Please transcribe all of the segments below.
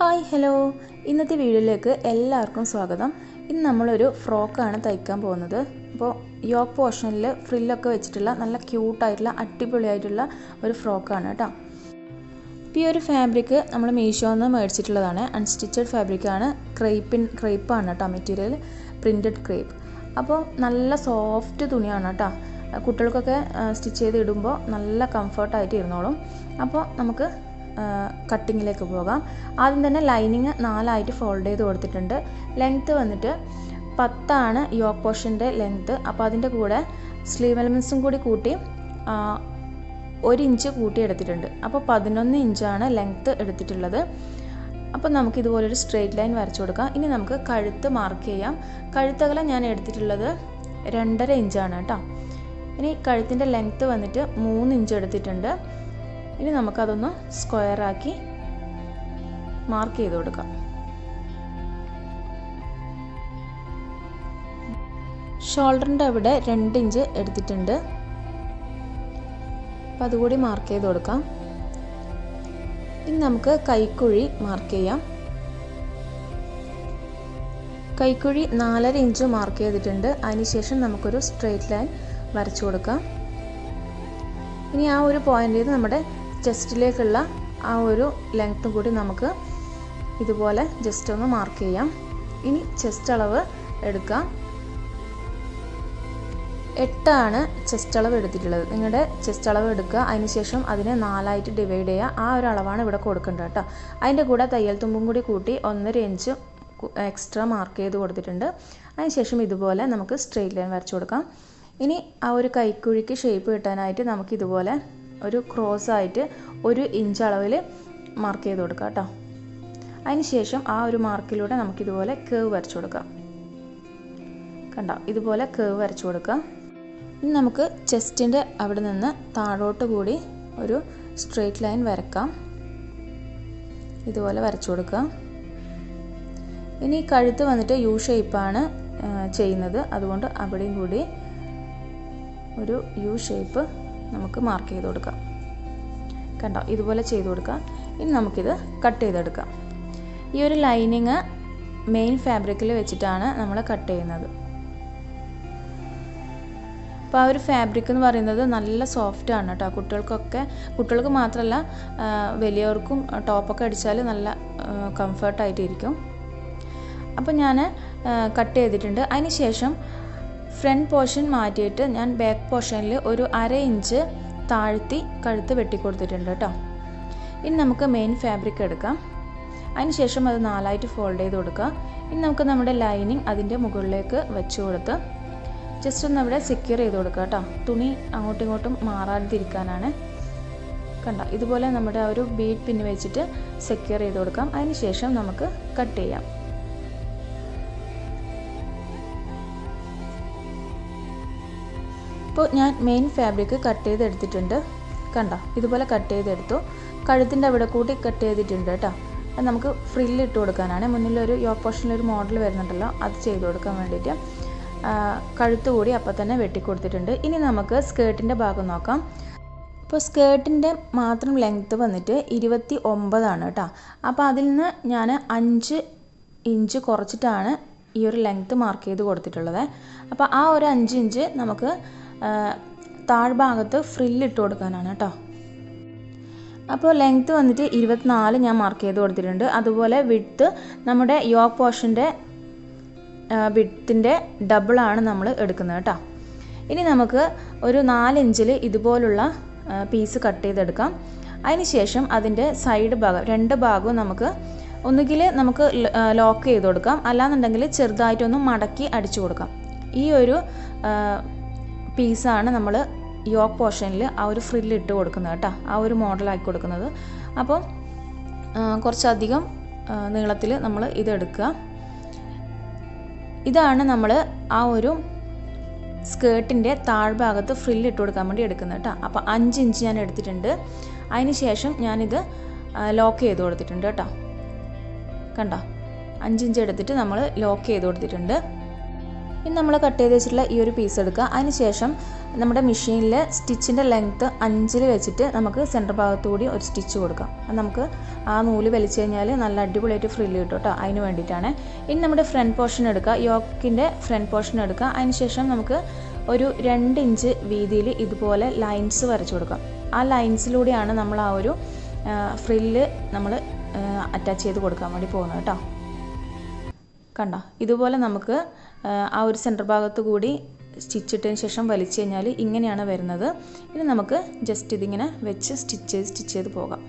Hi hello. ഇന്നത്തെ വീഡിയോയിലേക്ക് എല്ലാവർക്കും സ്വാഗതം. ഇന്ന് നമ്മളൊരു ഫ്രോക്കാണ് തയ്ക്കാൻ പോകുന്നത്. അപ്പോൾ യോക്ക് പോർഷനിൽ ഫ്രില്ലൊക്കെ വെച്ചിട്ടുള്ള നല്ല ക്യൂട്ടായിട്ടുള്ള അടിപൊളിയായിട്ടുള്ള ഒരു ഫ്രോക്കാണ് കേട്ടോ. ഈ ഒരു ഫാബ്രിക്ക് നമ്മൾ മീഷോന്ന് മേടിച്ചിട്ടുള്ളതാണ്. അൺസ്റ്റിച്ചഡ് ഫാബ്രിക്കാണ്. ക്രേപ്പിൻ ക്രേപ്പാണ് കേട്ടോ മെറ്റീരിയൽ പ്രിന്റഡ് ക്രേപ്പ്. അപ്പോൾ നല്ല സോഫ്റ്റ് തുണിയാണ് കേട്ടോ. കുട്ടികൾക്കൊക്കെ സ്റ്റിച്ച് ചെയ്ത് ഇടുമ്പോൾ നല്ല കംഫർട്ടായിട്ട് ഇരുന്നോളും. അപ്പോൾ നമുക്ക് കട്ടിങ്ങിലേക്ക് പോകാം. ആദ്യം തന്നെ ലൈനിങ് നാലായിട്ട് ഫോൾഡ് ചെയ്ത് കൊടുത്തിട്ടുണ്ട്. ലെങ്ത്ത് വന്നിട്ട് പത്താണ് യോക്ക് പോർഷന്റെ ലെങ്ത്ത് അപ്പോൾ അതിന്റെ കൂടെ സ്ലീവ് എലമെൻസും കൂടി കൂട്ടി ഒരു ഇഞ്ച് കൂട്ടി എടുത്തിട്ടുണ്ട്. അപ്പോൾ പതിനൊന്ന് ഇഞ്ചാണ് ലെങ്ത്ത് എടുത്തിട്ടുള്ളത്. അപ്പോൾ നമുക്ക് ഇതുപോലൊരു സ്ട്രെയിറ്റ് ലൈൻ വരച്ചു കൊടുക്കാം. ഇനി നമുക്ക് കഴുത്ത് മാർക്ക് ചെയ്യാം. കഴുത്തകലം ഞാൻ എടുത്തിട്ടുള്ളത് രണ്ടര ഇഞ്ചാണ് കേട്ടോ. ഇനി കഴുത്തിന്റെ ലെങ്ത്ത് വന്നിട്ട് മൂന്ന് ഇഞ്ച് എടുത്തിട്ടുണ്ട്. ഇനി നമുക്കതൊന്ന് സ്ക്വയറാക്കി മാർക്ക് ചെയ്ത് കൊടുക്കാം. ഷോൾഡറിന്റെ അവിടെ രണ്ട് ഇഞ്ച് എടുത്തിട്ടുണ്ട്. അപ്പം അതുകൂടി മാർക്ക് ചെയ്ത് കൊടുക്കാം. ഇനി നമുക്ക് കൈക്കുഴി മാർക്ക് ചെയ്യാം. കൈക്കുഴി നാലര ഇഞ്ച് മാർക്ക് ചെയ്തിട്ടുണ്ട്. അതിനുശേഷം നമുക്കൊരു സ്ട്രെയിറ്റ് ലൈൻ വരച്ചു കൊടുക്കാം. ഇനി ആ ഒരു പോയിന്റിൽ നമ്മുടെ ചെസ്റ്റിലേക്കുള്ള ആ ഒരു ലെങ്ത്തും കൂടി നമുക്ക് ഇതുപോലെ ജസ്റ്റ് ഒന്ന് മാർക്ക് ചെയ്യാം. ഇനി ചെസ്റ്റ് അളവ് എടുക്കാം. എട്ടാണ് ചെസ്റ്റ് അളവ് എടുത്തിട്ടുള്ളത്. നിങ്ങളുടെ ചെസ്റ്റ് അളവ് എടുക്കുക. അതിനുശേഷം അതിനെ നാലായിട്ട് ഡിവൈഡ് ചെയ്യുക. ആ ഒരു അളവാണ് ഇവിടെ കൊടുക്കേണ്ടത് കേട്ടോ. അതിന്റെ കൂടെ തയ്യൽ തുമ്പും കൂടി കൂട്ടി ഒന്നര ഇഞ്ച് എക്സ്ട്രാ മാർക്ക് ചെയ്ത് കൊടുത്തിട്ടുണ്ട്. അതിനുശേഷം ഇതുപോലെ നമുക്ക് സ്ട്രെയിറ്റ് ലൈൻ വരച്ചു കൊടുക്കാം. ഇനി ആ ഒരു കൈക്കുഴിക്ക് ഷേപ്പ് കിട്ടാനായിട്ട് നമുക്ക് ഇതുപോലെ ഒരു ക്രോസ് ആയിട്ട് ഒരു ഇഞ്ച് അളവിൽ മാർക്ക് ചെയ്ത് കൊടുക്കാം കേട്ടോ. അതിനുശേഷം ആ ഒരു മാർക്കിലൂടെ നമുക്കിതുപോലെ കേവ് വരച്ചു കൊടുക്കാം. കണ്ടോ? ഇതുപോലെ കേവ് വരച്ചു കൊടുക്കാം ഇനി നമുക്ക് ചെസ്റ്റിന്റെ അവിടെ നിന്ന് താഴോട്ട് കൂടി ഒരു സ്ട്രെയിറ്റ് ലൈൻ വരക്കാം. ഇതുപോലെ വരച്ചു കൊടുക്കുക. ഇനി കഴുത്ത് വന്നിട്ട് യു ഷേപ്പാണ് ചെയ്യുന്നത്. അതുകൊണ്ട് അവിടെയും കൂടി ഒരു യു ഷേപ്പ് നമുക്ക് മാർക്ക് ചെയ്ത് കൊടുക്കാം. കണ്ടോ? ഇതുപോലെ ചെയ്ത് കൊടുക്കാം. ഇനി നമുക്കിത് കട്ട് ചെയ്തെടുക്കാം. ഈ ഒരു ലൈനിങ് മെയിൻ ഫാബ്രിക്കിൽ വെച്ചിട്ടാണ് നമ്മൾ കട്ട് ചെയ്യുന്നത്. അപ്പോൾ ആ ഒരു ഫാബ്രിക് എന്ന് പറയുന്നത് നല്ല സോഫ്റ്റ് ആണ് കേട്ടോ കുട്ടികൾക്കൊക്കെ കുട്ടികൾക്ക് മാത്രമല്ല വലിയവർക്കും ടോപ്പൊക്കെ അടിച്ചാൽ നല്ല കംഫർട്ടായിട്ട് ഇരിക്കും അപ്പോൾ ഞാൻ കട്ട് ചെയ്തിട്ടുണ്ട്. അതിന് ശേഷം ഫ്രണ്ട് പോർഷൻ മാറ്റിയിട്ട് ഞാൻ ബാക്ക് പോർഷനിൽ ഒരു അര ഇഞ്ച് താഴ്ത്തി കഴുത്ത് വെട്ടിക്കൊടുത്തിട്ടുണ്ട് കേട്ടോ. ഇനി നമുക്ക് മെയിൻ ഫാബ്രിക് എടുക്കാം. അതിനുശേഷം അത് നാലായിട്ട് ഫോൾഡ് ചെയ്ത് കൊടുക്കുക. ഇനി നമുക്ക് നമ്മുടെ ലൈനിങ് അതിന്റെ മുകളിലേക്ക് വെച്ച് കൊടുത്ത് ജസ്റ്റ് ഒന്ന് അവിടെ സെക്യൂർ ചെയ്ത് കൊടുക്കുക കേട്ടോ. തുണി അങ്ങോട്ടും ഇങ്ങോട്ടും മാറാതിരിക്കാനാണ്. കണ്ട? ഇതുപോലെ നമ്മുടെ ആ ഒരു ബീഡ് പിന്ന് വെച്ചിട്ട് സെക്യൂർ ചെയ്ത് കൊടുക്കാം. അതിനുശേഷം നമുക്ക് കട്ട് ചെയ്യാം. ഇപ്പോൾ ഞാൻ മെയിൻ ഫാബ്രിക് കട്ട് ചെയ്തെടുത്തിട്ടുണ്ട്. കണ്ട? ഇതുപോലെ കട്ട് ചെയ്തെടുത്തു. കഴുത്തിന്റെ അവിടെ കൂടി കട്ട് ചെയ്തിട്ടുണ്ട് കേട്ടോ. അത് നമുക്ക് ഫ്രില്ല് ഇട്ട് കൊടുക്കാനാണ്. മുന്നിലൊരു യോ പോർഷനിലൊരു മോഡൽ വരുന്നുണ്ടല്ലോ. അത് ചെയ്ത് കൊടുക്കാൻ വേണ്ടിയിട്ട് കഴുത്ത് കൂടി അപ്പം തന്നെ വെട്ടിക്കൊടുത്തിട്ടുണ്ട് ഇനി നമുക്ക് സ്കേർട്ടിന്റെ ഭാഗം നോക്കാം. ഇപ്പോൾ സ്കേർട്ടിന്റെ മാത്രം ലെങ്ത്ത് വന്നിട്ട് ഇരുപത്തി ഒമ്പതാണ് കേട്ടോ. അപ്പോൾ അതിൽ നിന്ന് ഞാൻ അഞ്ച് ഇഞ്ച് കുറച്ചിട്ടാണ് ഈ ഒരു ലെങ്ത്ത് മാർക്ക് ചെയ്ത് കൊടുത്തിട്ടുള്ളത്. അപ്പോൾ ആ ഒരു അഞ്ച് ഇഞ്ച് നമുക്ക് താഴ്ഭാഗത്ത് ഫ്രില്ലിട്ട് കൊടുക്കാനാണ് കേട്ടോ അപ്പോൾ ലെങ്ത്ത് വന്നിട്ട് ഇരുപത്തിനാല് ഞാൻ മാർക്ക് ചെയ്ത് കൊടുത്തിട്ടുണ്ട്. അതുപോലെ വിഡ്ത്ത് നമ്മുടെ യോക്ക് പോർഷന്റെ വിഡ്ത്തിന്റെ ഡബിളാണ് നമ്മൾ എടുക്കുന്നത് കേട്ടോ ഇനി നമുക്ക് ഒരു നാലിഞ്ചിൽ ഇതുപോലുള്ള പീസ് കട്ട് ചെയ്തെടുക്കാം. അതിനുശേഷം അതിന്റെ സൈഡ് ഭാഗം രണ്ട് ഭാഗവും നമുക്ക് ഒന്നുകിൽ നമുക്ക് ലോക്ക് ചെയ്ത് കൊടുക്കാം. അല്ലാന്നുണ്ടെങ്കിൽ ചെറുതായിട്ടൊന്ന് മടക്കി അടിച്ചു കൊടുക്കാം. ഈ ഒരു പീസാണ് നമ്മൾ യോക്ക് പോർഷനിൽ ആ ഒരു ഫ്രില്ല് ഇട്ട് കൊടുക്കുന്നത് കേട്ടോ. ആ ഒരു മോഡലാക്കി കൊടുക്കുന്നത്. അപ്പം കുറച്ചധികം നീളത്തിൽ നമ്മൾ ഇതെടുക്കുക ഇതാണ് നമ്മൾ ആ ഒരു സ്കേർട്ടിന്റെ താഴ്ഭാഗത്ത് ഫ്രില്ല് ഇട്ട് കൊടുക്കാൻ വേണ്ടി എടുക്കുന്നത് കേട്ടോ. അപ്പോൾ അഞ്ച് ഇഞ്ച് ഞാൻ എടുത്തിട്ടുണ്ട്. അതിന് ശേഷം ഞാനിത് ലോക്ക് ചെയ്ത് കൊടുത്തിട്ടുണ്ട് കേട്ടോ. കണ്ടോ? അഞ്ച് ഇഞ്ച് എടുത്തിട്ട് നമ്മൾ ലോക്ക് ചെയ്ത് കൊടുത്തിട്ടുണ്ട്. ഇനി നമ്മൾ കട്ട് ചെയ്ത് വെച്ചിട്ടുള്ള ഈ ഒരു പീസ് എടുക്കുക. അതിനുശേഷം നമ്മുടെ മെഷീനിൽ സ്റ്റിച്ചിന്റെ ലെങ്ത്ത് അഞ്ചിൽ വെച്ചിട്ട് നമുക്ക് സെന്റർ ഭാഗത്തുകൂടി ഒരു സ്റ്റിച്ച് കൊടുക്കാം. അത് നമുക്ക് ആ നൂൽ വലിച്ചു കഴിഞ്ഞാൽ നല്ല അടിപൊളിയായിട്ട് ഫ്രില്ല് കിട്ടും കേട്ടോ അതിന് വേണ്ടിയിട്ടാണ്. ഇനി നമ്മുടെ ഫ്രണ്ട് പോർഷൻ എടുക്കുക. യോക്കിന്റെ ഫ്രണ്ട് പോർഷൻ എടുക്കുക. അതിനുശേഷം നമുക്ക് ഒരു രണ്ട് ഇഞ്ച് വീതിയിൽ ഇതുപോലെ ലൈൻസ് വരച്ചു കൊടുക്കാം. ആ ലൈൻസിലൂടെയാണ് നമ്മൾ ആ ഒരു ഫ്രില്ല് നമ്മൾ അറ്റാച്ച് ചെയ്ത് കൊടുക്കാൻ വേണ്ടി പോകുന്നത് കേട്ടോ. കണ്ട? ഇതുപോലെ നമുക്ക് ആ ഒരു സെന്റർ ഭാഗത്ത് കൂടി സ്റ്റിച്ചിട്ടതിന് ശേഷം വലിച്ചു കഴിഞ്ഞാൽ ഇങ്ങനെയാണ് വരുന്നത്. ഇനി നമുക്ക് ജസ്റ്റ് ഇതിങ്ങനെ വെച്ച് സ്റ്റിച്ച് ചെയ്ത് സ്റ്റിച്ച് ചെയ്ത് പോകാം.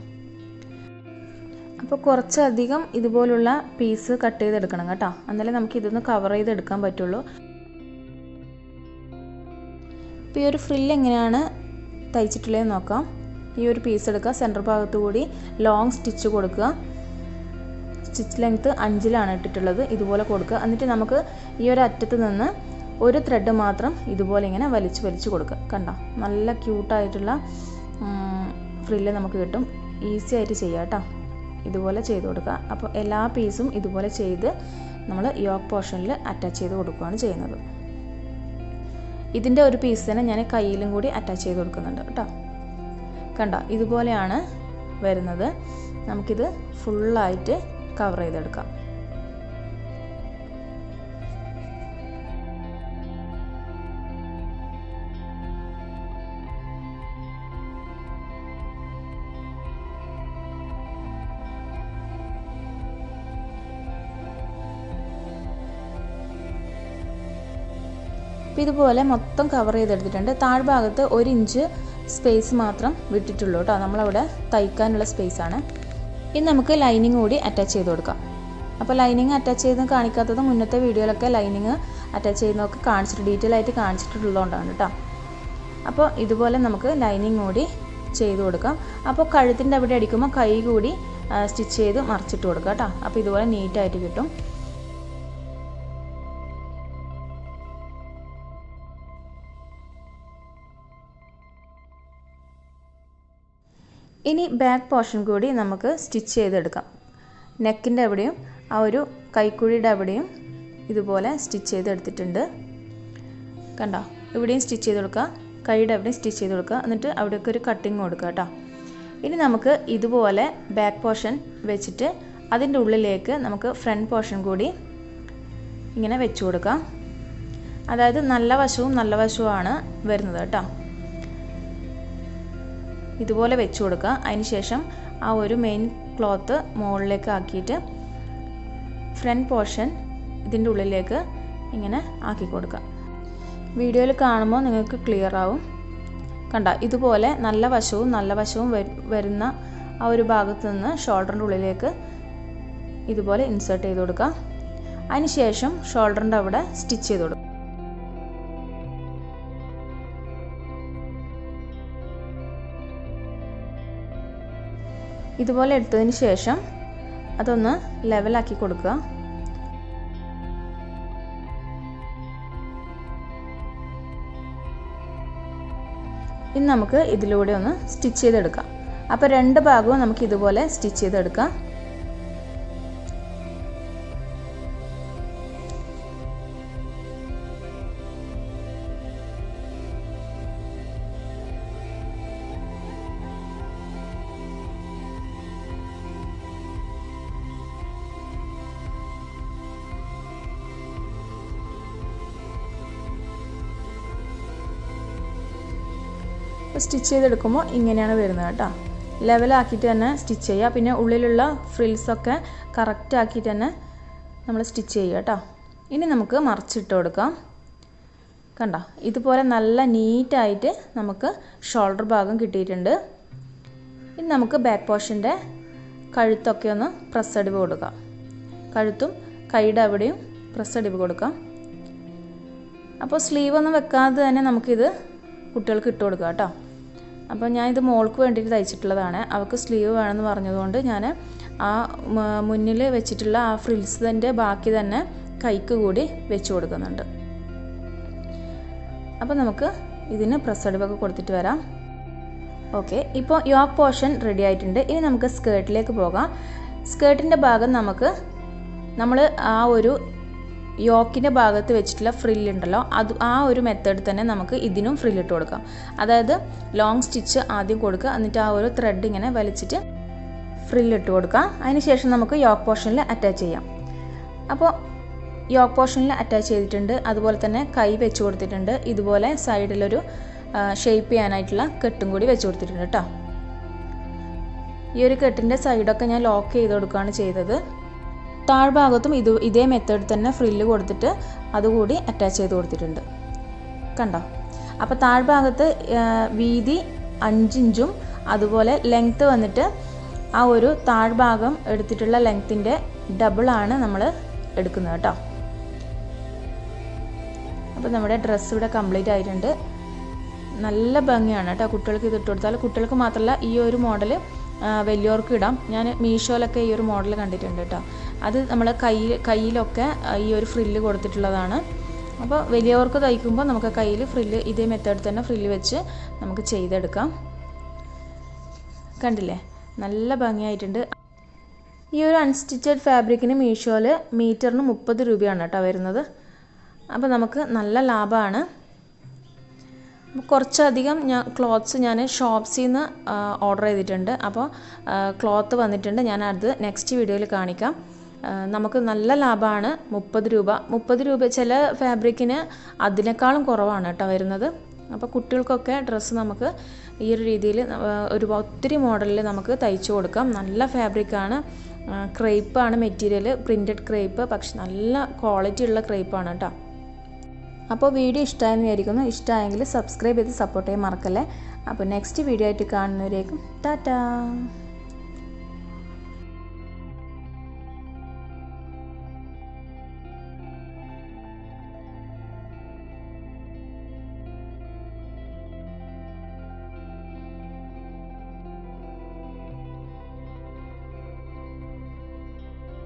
അപ്പോൾ കുറച്ചധികം ഇതുപോലുള്ള പീസ് കട്ട് ചെയ്തെടുക്കണം കേട്ടോ. എന്നാലേ നമുക്ക് ഇതൊന്ന് കവർ ചെയ്തെടുക്കാൻ പറ്റുള്ളൂ. ഇപ്പോൾ ഈ ഒരു ഫ്രിൽ എങ്ങനെയാണ് തയ്ച്ചിട്ടുള്ളതെന്ന് നോക്കാം. ഈ ഒരു പീസ് എടുക്കുക സെന്റർ ഭാഗത്തുകൂടി ലോങ് സ്റ്റിച്ച് കൊടുക്കുക. സ്റ്റിച്ച് ലെങ്ത്ത് അഞ്ചിലാണ് ഇട്ടിട്ടുള്ളത്. ഇതുപോലെ കൊടുക്കുക. എന്നിട്ട് നമുക്ക് ഈ ഒരു അറ്റത്ത് നിന്ന് ഒരു ത്രെഡ് മാത്രം ഇതുപോലെ ഇങ്ങനെ വലിച്ച് വലിച്ച് കൊടുക്കുക. കണ്ടോ? നല്ല ക്യൂട്ടായിട്ടുള്ള ഫ്രില്ല് നമുക്ക് കിട്ടും. ഈസി ആയിട്ട് ചെയ്യാം കേട്ടോ. ഇതുപോലെ ചെയ്ത് കൊടുക്കുക. അപ്പോൾ എല്ലാ പീസും ഇതുപോലെ ചെയ്ത് നമ്മൾ യോക്ക് പോർഷനിൽ അറ്റാച്ച് ചെയ്ത് കൊടുക്കുകയാണ് ചെയ്യുന്നത്. ഇതിന്റെ ഒരു പീസ് തന്നെ ഞാൻ കയ്യിലും കൂടി അറ്റാച്ച് ചെയ്ത് കൊടുക്കുന്നുണ്ട് കേട്ടോ. കണ്ടോ? ഇതുപോലെയാണ് വരുന്നത്. നമുക്കിത് ഫുള്ളായിട്ട് കവർ ചെയ്തെടുക്കാം. അപ്പോൾ ഇതുപോലെ മൊത്തം കവർ ചെയ്തെടുത്തിട്ടുണ്ട്. താഴ്ഭാഗത്ത് ഒരു ഇഞ്ച് സ്പേസ് മാത്രം വിട്ടിട്ടുള്ളൂ കേട്ടോ. നമ്മളവിടെ തയ്ക്കാനുള്ള സ്പേസാണ് ഇനി നമുക്ക് ലൈനിങ് കൂടി അറ്റാച്ച് ചെയ്ത് കൊടുക്കാം. അപ്പോൾ ലൈനിങ് അറ്റാച്ച് ചെയ്ത് കാണിക്കാത്തത് മുന്നത്തെ വീഡിയോയിലൊക്കെ ലൈനിങ് അറ്റാച്ച് ചെയ്യുന്നതൊക്കെ കാണിച്ചിട്ട് ഡീറ്റെയിൽ ആയിട്ട് കാണിച്ചിട്ടുള്ളതുകൊണ്ടാണ് കേട്ടോ അപ്പോൾ ഇതുപോലെ നമുക്ക് ലൈനിങ് കൂടി ചെയ്ത് കൊടുക്കാം. അപ്പോൾ കഴുത്തിന്റെ അവിടെ അടിക്കുമ്പോൾ കൈ കൂടി സ്റ്റിച്ച് ചെയ്ത് മറിച്ചിട്ട് കൊടുക്കാം കേട്ടോ അപ്പോൾ ഇതുപോലെ നീറ്റായിട്ട് കിട്ടും. ഇനി ബാക്ക് പോർഷൻ കൂടി നമുക്ക് സ്റ്റിച്ച് ചെയ്തെടുക്കാം. നെക്കിന്റെ അവിടെയും ആ ഒരു കൈക്കുഴിയുടെ അവിടെയും ഇതുപോലെ സ്റ്റിച്ച് ചെയ്തെടുത്തിട്ടുണ്ട്. കണ്ടോ? ഇവിടെയും സ്റ്റിച്ച് ചെയ്ത് കൊടുക്കുക. കൈയുടെ അവിടെയും സ്റ്റിച്ച് ചെയ്ത് കൊടുക്കുക. എന്നിട്ട് അവിടെയൊക്കെ ഒരു കട്ടിങ് കൊടുക്കുക കേട്ടോ. ഇനി നമുക്ക് ഇതുപോലെ ബാക്ക് പോർഷൻ വെച്ചിട്ട് അതിന്റെ ഉള്ളിലേക്ക് നമുക്ക് ഫ്രണ്ട് പോർഷൻ കൂടി ഇങ്ങനെ വെച്ച് കൊടുക്കാം. അതായത് നല്ല വശവും നല്ല വശവുമാണ് വരുന്നത് കേട്ടോ. ഇതുപോലെ വെച്ച് കൊടുക്കുക. അതിന് ശേഷം ആ ഒരു മെയിൻ ക്ലോത്ത് മുകളിലേക്ക് ആക്കിയിട്ട് ഫ്രണ്ട് പോർഷൻ ഇതിന്റെ ഉള്ളിലേക്ക് ഇങ്ങനെ ആക്കി കൊടുക്കുക. വീഡിയോയിൽ കാണുമ്പോൾ നിങ്ങൾക്ക് ക്ലിയർ ആവും. കണ്ട? ഇതുപോലെ നല്ല വശവും നല്ല വശവും വരുന്ന ആ ഒരു ഭാഗത്ത് നിന്ന് ഷോൾഡറിന്റെ ഉള്ളിലേക്ക് ഇതുപോലെ ഇൻസേർട്ട് ചെയ്ത് കൊടുക്കുക. അതിനുശേഷം ഷോൾഡറിന്റെ അവിടെ സ്റ്റിച്ച് ചെയ്ത് കൊടുക്കുക. ഇതുപോലെ എടുത്തതിന് ശേഷം അതൊന്ന് ലെവലാക്കി കൊടുക്കുക. ഇനി നമുക്ക് ഇതിലൂടെ ഒന്ന് സ്റ്റിച്ച് ചെയ്തെടുക്കാം. അപ്പോൾ രണ്ട് ഭാഗവും നമുക്ക് ഇതുപോലെ സ്റ്റിച്ച് ചെയ്തെടുക്കാം. സ്റ്റിച്ച് ചെയ്തെടുക്കുമ്പോൾ ഇങ്ങനെയാണ് വരുന്നത് കേട്ടോ. ലെവലാക്കിയിട്ട് തന്നെ സ്റ്റിച്ച് ചെയ്യുക. പിന്നെ ഉള്ളിലുള്ള ഫ്രിൽസൊക്കെ കറക്റ്റ് ആക്കിയിട്ട് തന്നെ നമ്മൾ സ്റ്റിച്ച് ചെയ്യുക കേട്ടോ. ഇനി നമുക്ക് മറിച്ചിട്ട് കൊടുക്കാം. കണ്ടോ? ഇതുപോലെ നല്ല നീറ്റായിട്ട് നമുക്ക് ഷോൾഡർ ഭാഗം കിട്ടിയിട്ടുണ്ട്. ഇനി നമുക്ക് ബാക്ക് പോർഷന്റെ കഴുത്തൊക്കെ ഒന്ന് പ്രസ് അടിവ് കൊടുക്കാം. കഴുത്തും കൈയുടെ അവിടെയും പ്രസ് അടിവ് കൊടുക്കാം. അപ്പോൾ സ്ലീവ് ഒന്നും വെക്കാതെ തന്നെ നമുക്കിത് കുട്ടികൾക്ക് ഇട്ട് കൊടുക്കാം കേട്ടോ. അപ്പോൾ ഞാൻ ഇത് മോൾക്ക് വേണ്ടിയിട്ട് തയ്ച്ചിട്ടുള്ളതാണ്. അവൾക്ക് സ്ലീവ് വേണമെന്ന് പറഞ്ഞതുകൊണ്ട് ഞാൻ ആ മുന്നിൽ വെച്ചിട്ടുള്ള ആ ഫ്രിൽസിന്റെ ബാക്കി തന്നെ കൈക്ക് കൂടി വെച്ച് കൊടുക്കുന്നുണ്ട്. അപ്പോൾ നമുക്ക് ഇതിന് പ്രസ് കൊടുത്തിട്ട് വരാം. ഓക്കെ ഇപ്പോൾ യോക്ക് പോർഷൻ റെഡി ആയിട്ടുണ്ട്. ഇനി നമുക്ക് സ്കേർട്ടിലേക്ക് പോകാം. സ്കേർട്ടിന്റെ ഭാഗം നമുക്ക് നമ്മൾ ആ ഒരു യോക്കിന്റെ ഭാഗത്ത് വെച്ചിട്ടുള്ള ഫ്രില്ലുണ്ടല്ലോ അത് ആ ഒരു മെത്തേഡ് തന്നെ നമുക്ക് ഇതിനും ഫ്രില്ലിട്ട് കൊടുക്കാം. അതായത് ലോങ് സ്റ്റിച്ച് ആദ്യം കൊടുക്കുക. എന്നിട്ട് ആ ഒരു ത്രെഡ് ഇങ്ങനെ വലിച്ചിട്ട് ഫ്രില്ലിട്ട് കൊടുക്കാം അതിനുശേഷം നമുക്ക് യോക്ക് പോർഷനിൽ അറ്റാച്ച് ചെയ്യാം. അപ്പോൾ യോക്ക് പോർഷനിൽ അറ്റാച്ച് ചെയ്തിട്ടുണ്ട്. അതുപോലെ തന്നെ കൈ വെച്ച് കൊടുത്തിട്ടുണ്ട്. ഇതുപോലെ സൈഡിലൊരു ഷേപ്പ് ചെയ്യാനായിട്ടുള്ള കെട്ടും കൂടി വെച്ച് കൊടുത്തിട്ടുണ്ട് കേട്ടോ. ഈ ഒരു കെട്ടിന്റെ സൈഡൊക്കെ ഞാൻ ലോക്ക് ചെയ്ത് കൊടുക്കുകയാണ് ചെയ്തത്. താഴ്ഭാഗത്തും ഇത് ഇതേ മെത്തേഡ് തന്നെ ഫ്രില്ല് കൊടുത്തിട്ട് അതുകൂടി അറ്റാച്ച് ചെയ്ത് കൊടുത്തിട്ടുണ്ട്. കണ്ടോ? അപ്പോൾ താഴ്ഭാഗത്ത് വീതി അഞ്ചിഞ്ചും അതുപോലെ ലെങ്ത്ത് വന്നിട്ട് ആ ഒരു താഴ്ഭാഗം എടുത്തിട്ടുള്ള ലെങ്ത്തിന്റെ ഡബിളാണ് നമ്മൾ എടുക്കുന്നത് കേട്ടോ. അപ്പോൾ നമ്മുടെ ഡ്രസ്സ് ഇവിടെ കംപ്ലീറ്റ് ആയിട്ടുണ്ട്. നല്ല ഭംഗിയാണ് കേട്ടോ കുട്ടികൾക്ക് ഇത് ഇട്ട് കൊടുത്താൽ കുട്ടികൾക്ക് മാത്രമല്ല ഈ ഒരു മോഡൽ വലിയവർക്ക് ഇടാം. ഞാൻ മീഷോയിലൊക്കെ ഈ ഒരു മോഡൽ കണ്ടിട്ടുണ്ട് കേട്ടോ. അത് നമ്മൾ കൈ കയ്യിലൊക്കെ ഈ ഒരു ഫ്രില്ല് കൊടുത്തിട്ടുള്ളതാണ്. അപ്പോൾ വലിയവർക്ക് തയ്ക്കുമ്പോൾ നമുക്ക് കയ്യിൽ ഫ്രില്ല് ഇതേ മെത്തേഡ് തന്നെ ഫ്രില്ല് വെച്ച് നമുക്ക് ചെയ്തെടുക്കാം. കണ്ടില്ലേ? നല്ല ഭംഗിയായിട്ടുണ്ട്. ഈ ഒരു അൺസ്റ്റിച്ചഡ് ഫാബ്രിക്കിന് മീഷോയിൽ മീറ്ററിന് മുപ്പത് രൂപയാണ് കേട്ടോ വരുന്നത്. അപ്പോൾ നമുക്ക് നല്ല ലാഭമാണ് കുറച്ചധികം ഞാൻ ക്ലോത്ത്സ് ഞാൻ ഷോപ്സിൽ നിന്ന് ഓർഡർ ചെയ്തിട്ടുണ്ട്. അപ്പോൾ ക്ലോത്ത് വന്നിട്ടുണ്ട്. ഞാൻ അത് നെക്സ്റ്റ് വീഡിയോയിൽ കാണിക്കാം. നമുക്ക് നല്ല ലാഭമാണ് മുപ്പത് രൂപ. മുപ്പത് രൂപ ചില ഫാബ്രിക്കിന് അതിനേക്കാളും കുറവാണ് കേട്ടോ വരുന്നത്. അപ്പോൾ കുട്ടികൾക്കൊക്കെ ഡ്രസ്സ് നമുക്ക് ഈ ഒരു രീതിയിൽ ഒരു ഒത്തിരി മോഡലിൽ നമുക്ക് തയ്ച്ചു കൊടുക്കാം. നല്ല ഫാബ്രിക്കാണ്. ക്രേപ്പാണ് മെറ്റീരിയൽ പ്രിന്റഡ് ക്രേപ്പ് പക്ഷെ നല്ല ക്വാളിറ്റി ഉള്ള ക്രേപ്പാണ് കേട്ടോ. അപ്പോൾ വീഡിയോ ഇഷ്ടമായെന്ന് വിചാരിക്കുന്നു. ഇഷ്ടമായെങ്കിൽ സബ്സ്ക്രൈബ് ചെയ്ത് സപ്പോർട്ട് ചെയ്യാൻ മറക്കല്ലേ. അപ്പോൾ നെക്സ്റ്റ് വീഡിയോ ആയിട്ട് കാണുന്നവരേക്കും ടാറ്റാ.